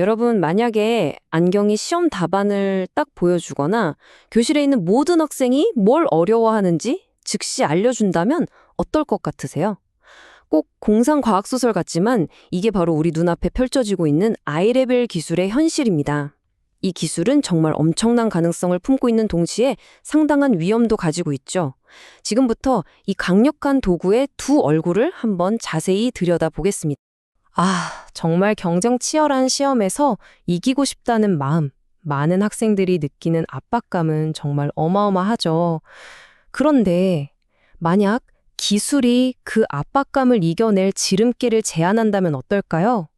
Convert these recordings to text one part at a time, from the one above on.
여러분, 만약에 안경이 시험 답안을 딱 보여주거나 교실에 있는 모든 학생이 뭘 어려워하는지 즉시 알려준다면 어떨 것 같으세요? 꼭 공상과학소설 같지만 이게 바로 우리 눈앞에 펼쳐지고 있는 아이레벨 기술의 현실입니다. 이 기술은 정말 엄청난 가능성을 품고 있는 동시에 상당한 위험도 가지고 있죠. 지금부터 이 강력한 도구의 두 얼굴을 한번 자세히 들여다보겠습니다. 아, 정말 경쟁 치열한 시험에서 이기고 싶다는 마음, 많은 학생들이 느끼는 압박감은 정말 어마어마하죠. 그런데 만약 기술이 그 압박감을 이겨낼 지름길을 제안한다면 어떨까요?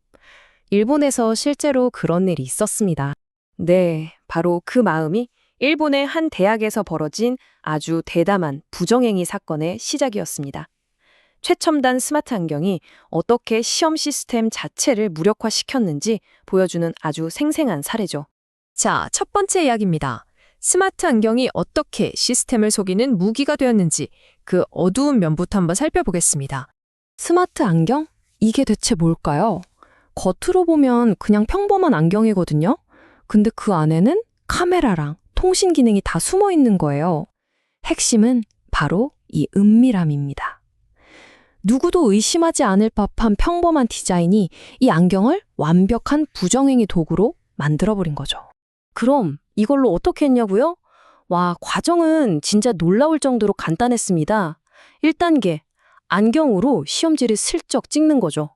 일본에서 실제로 그런 일이 있었습니다. 네, 바로 그 마음이 일본의 한 대학에서 벌어진 아주 대담한 부정행위 사건의 시작이었습니다. 최첨단 스마트 안경이 어떻게 시험 시스템 자체를 무력화시켰는지 보여주는 아주 생생한 사례죠. 자, 첫 번째 이야기입니다. 스마트 안경이 어떻게 시스템을 속이는 무기가 되었는지 그 어두운 면부터 한번 살펴보겠습니다. 스마트 안경? 이게 대체 뭘까요? 겉으로 보면 그냥 평범한 안경이거든요? 근데 그 안에는 카메라랑 통신 기능이 다 숨어 있는 거예요. 핵심은 바로 이 은밀함입니다. 누구도 의심하지 않을 법한 평범한 디자인이 이 안경을 완벽한 부정행위 도구로 만들어버린 거죠. 그럼 이걸로 어떻게 했냐고요? 와, 과정은 진짜 놀라울 정도로 간단했습니다. 1단계, 안경으로 시험지를 슬쩍 찍는 거죠.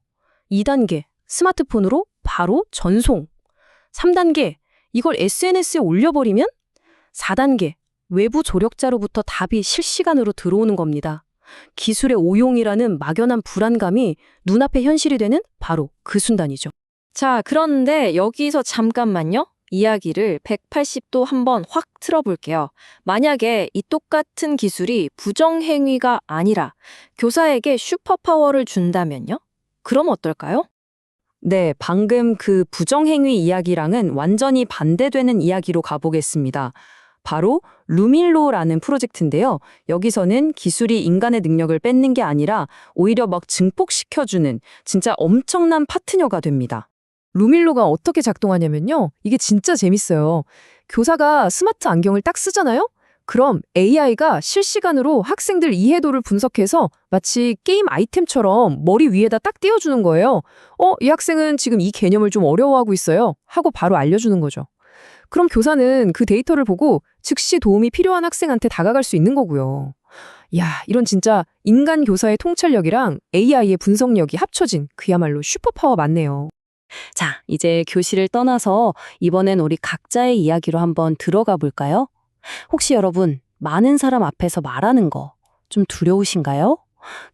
2단계, 스마트폰으로 바로 전송. 3단계, 이걸 SNS에 올려버리면? 4단계, 외부 조력자로부터 답이 실시간으로 들어오는 겁니다. 기술의 오용이라는 막연한 불안감이 눈앞에 현실이 되는 바로 그 순간이죠. 자, 그런데 여기서 잠깐만요. 이야기를 180도 한번 확 틀어볼게요. 만약에 이 똑같은 기술이 부정행위가 아니라 교사에게 슈퍼파워를 준다면요? 그럼 어떨까요? 네, 방금 그 부정행위 이야기랑은 완전히 반대되는 이야기로 가보겠습니다. 바로 루밀로라는 프로젝트인데요. 여기서는 기술이 인간의 능력을 뺏는 게 아니라 오히려 막 증폭시켜주는 진짜 엄청난 파트너가 됩니다. 루밀로가 어떻게 작동하냐면요. 이게 진짜 재밌어요. 교사가 스마트 안경을 딱 쓰잖아요? 그럼 AI가 실시간으로 학생들 이해도를 분석해서 마치 게임 아이템처럼 머리 위에다 딱 띄워주는 거예요. 어, 이 학생은 지금 이 개념을 좀 어려워하고 있어요. 하고 바로 알려주는 거죠. 그럼 교사는 그 데이터를 보고 즉시 도움이 필요한 학생한테 다가갈 수 있는 거고요. 야, 이런 진짜 인간 교사의 통찰력이랑 AI의 분석력이 합쳐진 그야말로 슈퍼파워 맞네요. 자, 이제 교실을 떠나서 이번엔 우리 각자의 이야기로 한번 들어가 볼까요? 혹시 여러분, 많은 사람 앞에서 말하는 거 좀 두려우신가요?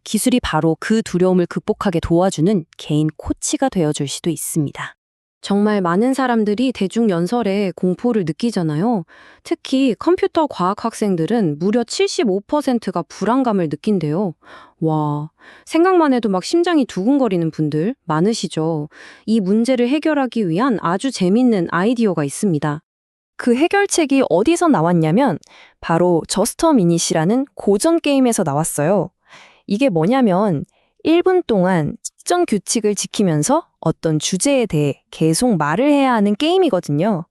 기술이 바로 그 두려움을 극복하게 도와주는 개인 코치가 되어줄 수도 있습니다. 정말 많은 사람들이 대중연설에 공포를 느끼잖아요. 특히 컴퓨터 과학 학생들은 무려 75%가 불안감을 느낀대요. 와, 생각만 해도 막 심장이 두근거리는 분들 많으시죠. 이 문제를 해결하기 위한 아주 재밌는 아이디어가 있습니다. 그 해결책이 어디서 나왔냐면 바로 저스터 미닛이라는 고전 게임에서 나왔어요. 이게 뭐냐면 1분 동안 특정 규칙을 지키면서 어떤 주제에 대해 계속 말을 해야 하는 게임이거든요.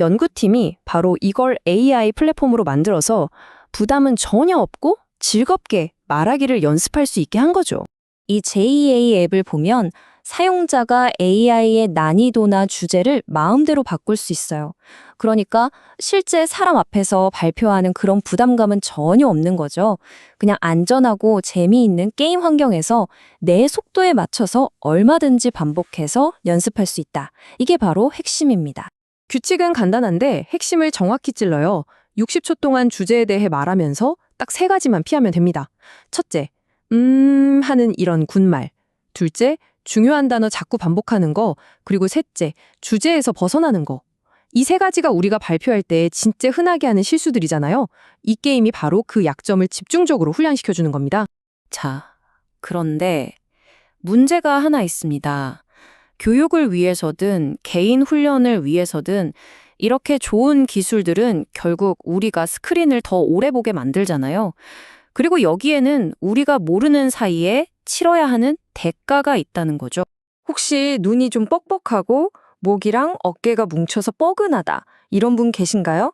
연구팀이 바로 이걸 AI 플랫폼으로 만들어서 부담은 전혀 없고 즐겁게 말하기를 연습할 수 있게 한 거죠. 이 JEA 앱을 보면 사용자가 AI의 난이도나 주제를 마음대로 바꿀 수 있어요. 그러니까 실제 사람 앞에서 발표하는 그런 부담감은 전혀 없는 거죠. 그냥 안전하고 재미있는 게임 환경에서 내 속도에 맞춰서 얼마든지 반복해서 연습할 수 있다. 이게 바로 핵심입니다. 규칙은 간단한데 핵심을 정확히 찔러요. 60초 동안 주제에 대해 말하면서 딱 세 가지만 피하면 됩니다. 첫째, 음 하는 이런 군말. 둘째, 중요한 단어 자꾸 반복하는 거. 그리고 셋째, 주제에서 벗어나는 거. 이 세 가지가 우리가 발표할 때 진짜 흔하게 하는 실수들이잖아요. 이 게임이 바로 그 약점을 집중적으로 훈련시켜 주는 겁니다. 자, 그런데 문제가 하나 있습니다. 교육을 위해서든 개인 훈련을 위해서든 이렇게 좋은 기술들은 결국 우리가 스크린을 더 오래 보게 만들잖아요. 그리고 여기에는 우리가 모르는 사이에 치러야 하는 대가가 있다는 거죠. 혹시 눈이 좀 뻑뻑하고 목이랑 어깨가 뭉쳐서 뻐근하다. 이런 분 계신가요?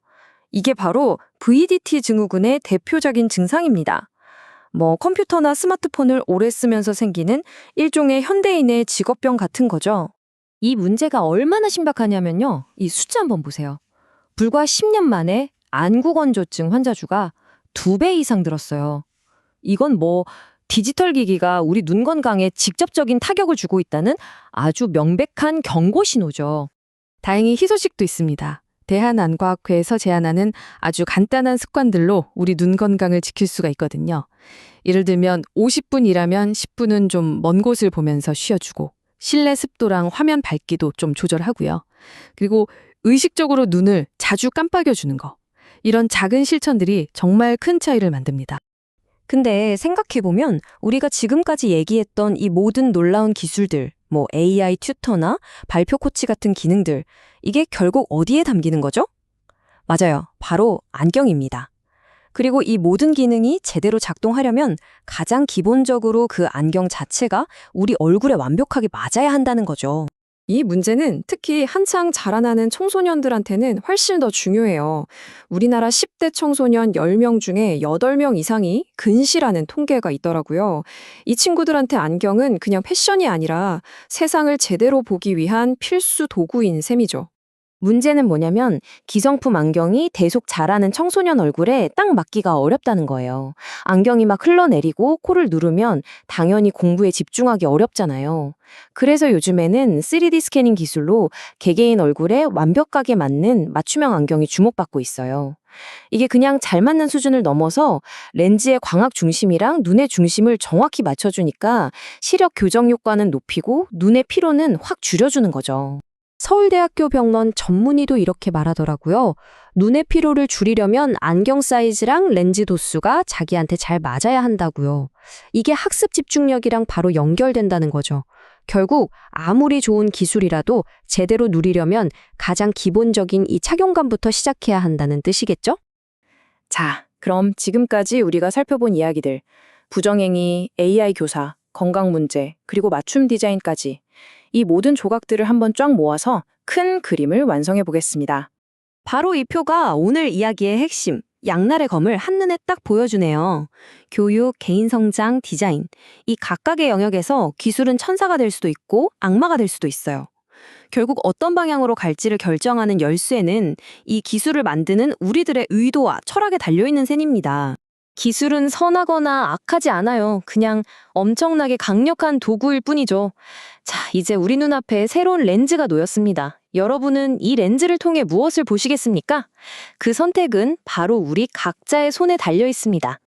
이게 바로 VDT 증후군의 대표적인 증상입니다. 뭐 컴퓨터나 스마트폰을 오래 쓰면서 생기는 일종의 현대인의 직업병 같은 거죠. 이 문제가 얼마나 신박하냐면요. 이 숫자 한번 보세요. 불과 10년 만에 안구건조증 환자 수가 2배 이상 늘었어요. 이건 뭐 디지털 기기가 우리 눈 건강에 직접적인 타격을 주고 있다는 아주 명백한 경고 신호죠. 다행히 희소식도 있습니다. 대한안과학회에서 제안하는 아주 간단한 습관들로 우리 눈 건강을 지킬 수가 있거든요. 예를 들면 50분 일하면 10분은 좀 먼 곳을 보면서 쉬어주고 실내 습도랑 화면 밝기도 좀 조절하고요. 그리고 의식적으로 눈을 자주 깜빡여 주는 거. 이런 작은 실천들이 정말 큰 차이를 만듭니다. 근데 생각해보면 우리가 지금까지 얘기했던 이 모든 놀라운 기술들, 뭐 AI 튜터나 발표 코치 같은 기능들, 이게 결국 어디에 담기는 거죠? 맞아요. 바로 안경입니다. 그리고 이 모든 기능이 제대로 작동하려면 가장 기본적으로 그 안경 자체가 우리 얼굴에 완벽하게 맞아야 한다는 거죠. 이 문제는 특히 한창 자라나는 청소년들한테는 훨씬 더 중요해요. 우리나라 10대 청소년 10명 중에 8명 이상이 근시라는 통계가 있더라고요. 이 친구들한테 안경은 그냥 패션이 아니라 세상을 제대로 보기 위한 필수 도구인 셈이죠. 문제는 뭐냐면 기성품 안경이 대속 자라는 청소년 얼굴에 딱 맞기가 어렵다는 거예요. 안경이 막 흘러내리고 코를 누르면 당연히 공부에 집중하기 어렵잖아요. 그래서 요즘에는 3D 스캐닝 기술로 개개인 얼굴에 완벽하게 맞는 맞춤형 안경이 주목받고 있어요. 이게 그냥 잘 맞는 수준을 넘어서 렌즈의 광학 중심이랑 눈의 중심을 정확히 맞춰주니까 시력 교정 효과는 높이고 눈의 피로는 확 줄여주는 거죠. 서울대학교 병원 전문의도 이렇게 말하더라고요. 눈의 피로를 줄이려면 안경 사이즈랑 렌즈 도수가 자기한테 잘 맞아야 한다고요. 이게 학습 집중력이랑 바로 연결된다는 거죠. 결국 아무리 좋은 기술이라도 제대로 누리려면 가장 기본적인 이 착용감부터 시작해야 한다는 뜻이겠죠? 자, 그럼 지금까지 우리가 살펴본 이야기들, 부정행위, AI 교사, 건강 문제, 그리고 맞춤 디자인까지 이 모든 조각들을 한번 쫙 모아서 큰 그림을 완성해 보겠습니다. 바로 이 표가 오늘 이야기의 핵심, 양날의 검을 한눈에 딱 보여주네요. 교육, 개인 성장, 디자인. 이 각각의 영역에서 기술은 천사가 될 수도 있고 악마가 될 수도 있어요. 결국 어떤 방향으로 갈지를 결정하는 열쇠는 이 기술을 만드는 우리들의 의도와 철학에 달려있는 셈입니다. 기술은 선하거나 악하지 않아요. 그냥 엄청나게 강력한 도구일 뿐이죠. 자, 이제 우리 눈앞에 새로운 렌즈가 놓였습니다. 여러분은 이 렌즈를 통해 무엇을 보시겠습니까? 그 선택은 바로 우리 각자의 손에 달려 있습니다.